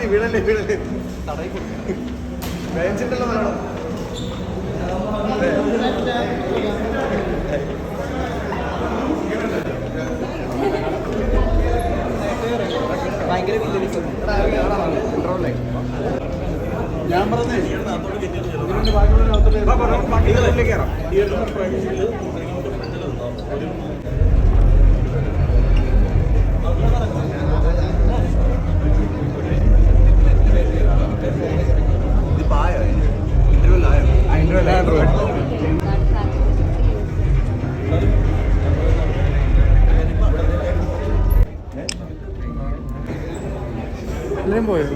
മതി വീടല്ലേ വീടല്ലേ വേഞ്ചിട്ടല്ലോ നല്ലോണം ഭയങ്കര ഞാൻ പറഞ്ഞേ ബാക്കിയുള്ള എല്ലാരും പോയോ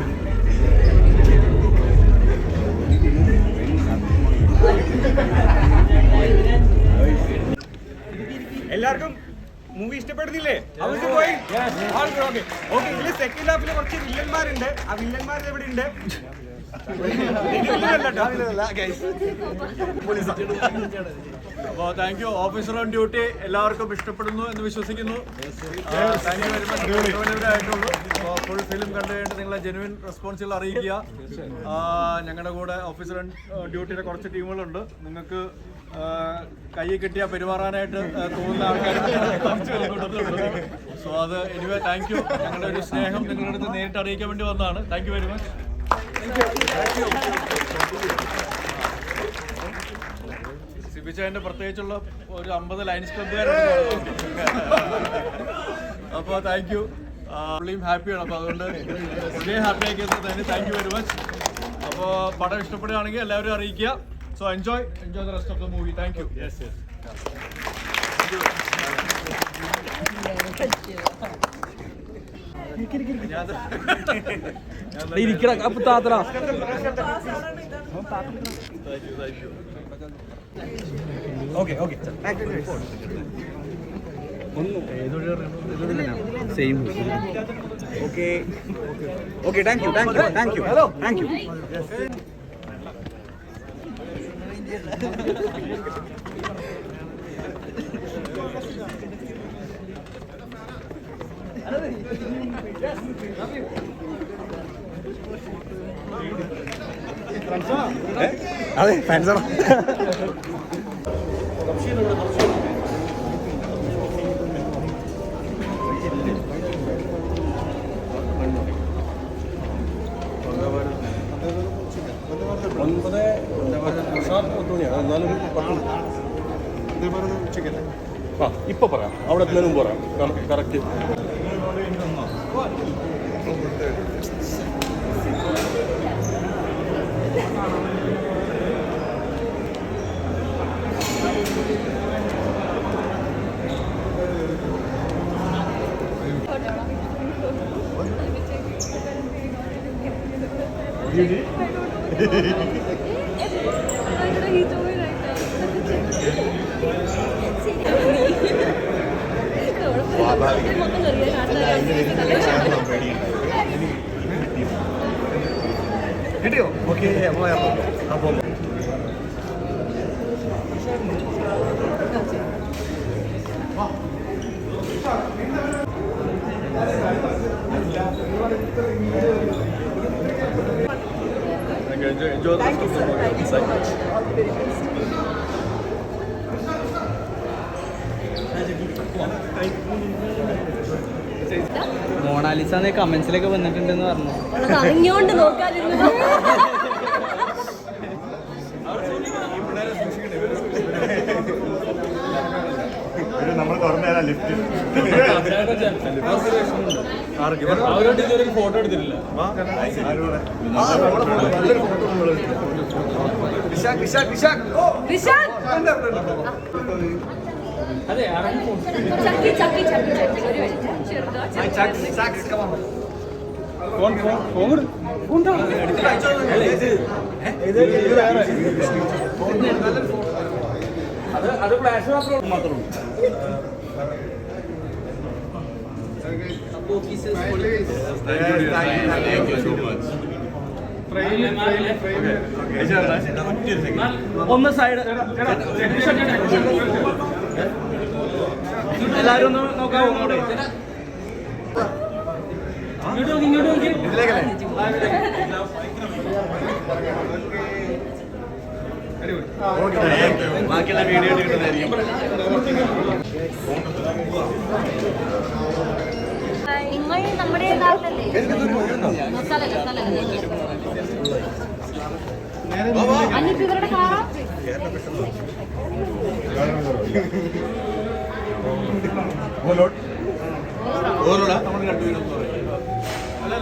എല്ലാവർക്കും മൂവി ഇഷ്ടപ്പെടുന്നില്ലേ? അവർക്ക് പോയി. ഓക്കെ ഓക്കെ ഇതിൽ സെക്കൻഡ് ഹാഫിൽ കുറച്ച് വില്ലന്മാരുണ്ട് ആ വില്ലന്മാർ എവിടെ ഉണ്ട് അപ്പോൾ thank you officer on duty എല്ലാവർക്കും ഇഷ്ടപ്പെടുന്നു എന്ന് വിശ്വസിക്കുന്നു. താങ്ക് യു വെരി മച്ച് ആയിട്ടുള്ളൂ. അപ്പോൾ ഫുൾ ഫിലിം കണ്ടു കഴിഞ്ഞിട്ട് നിങ്ങളെ ജെനുവിൻ റെസ്പോൺസുകൾ അറിയിക്കുക. ഞങ്ങളുടെ കൂടെ ഓഫീസർ ഓൺ ഡ്യൂട്ടിയുടെ കുറച്ച് ടീമുകളുണ്ട്. നിങ്ങൾക്ക് കൈ കിട്ടിയാൽ പെരുമാറാനായിട്ട് തോന്നുന്ന ആൾക്കാർ സോ അത് എനിവേ താങ്ക് യു ഞങ്ങളുടെ ഒരു സ്നേഹം നിങ്ങളുടെ അടുത്ത് നേരിട്ട് അറിയിക്കാൻ വേണ്ടി വന്നതാണ്. താങ്ക് യു വെരി മച്ച് സിബിച്ചായന്റെ പ്രത്യേകിച്ചുള്ള ഒരു അമ്പത് ലയൻസ് ക്ലബ്ബുകാരുണ്ട് അപ്പോൾ താങ്ക് യു പുള്ളിയും ഹാപ്പിയാണ് അപ്പോൾ അതുകൊണ്ട് പുള്ളിയെ ഹാപ്പി ആക്കിയതിന് താങ്ക് യു വെരി മച്ച് അപ്പോൾ പടം ഇഷ്ടപ്പെടുകയാണെങ്കിൽ എല്ലാവരും അറിയിക്കുക. So enjoy enjoy the rest of the movie thank you yes yes ഇരിക്കട അപ്പൊ താത്തറ okay okay same okay. Okay thank you thank you thank you hello thank you അതെ ഫാൻസാണ് ഒൻപത് മണിയാണ് എന്നാലും ഉച്ചയ്ക്കല്ലേ ആ ഇപ്പൊ പറയാം. അവിടെ എത്തുന്നതിന് പറയാം. Correct. Really? I don't know. Wow, കിട്ടിയോ? ഓക്കെ അപ്പോൾ enjoy the rest of the movie Mona Lisa കമന്റ്സിലൊക്കെ വന്നിട്ടുണ്ടെന്ന് പറഞ്ഞു. അറിഞ്ഞോണ്ട് നോക്കാതിരുന്നു നമ്മൾ ലിഫ്റ്റ്. ഫോട്ടോ എടുത്തിട്ടില്ല വിശാൽ ചക്കി ചക്കി ചക്കി ചക്കി. ഒരു മിനിറ്റ്. ചെറുതാ ഒന്ന് സൈഡ് എല്ലാരും ഒന്ന് നോക്കാവോ? ബാക്കിയുള്ള വീഡിയോ കിട്ടുന്നതായിരിക്കും നമ്മുടെ നാട്ടിലല്ലേ നമ്മൾ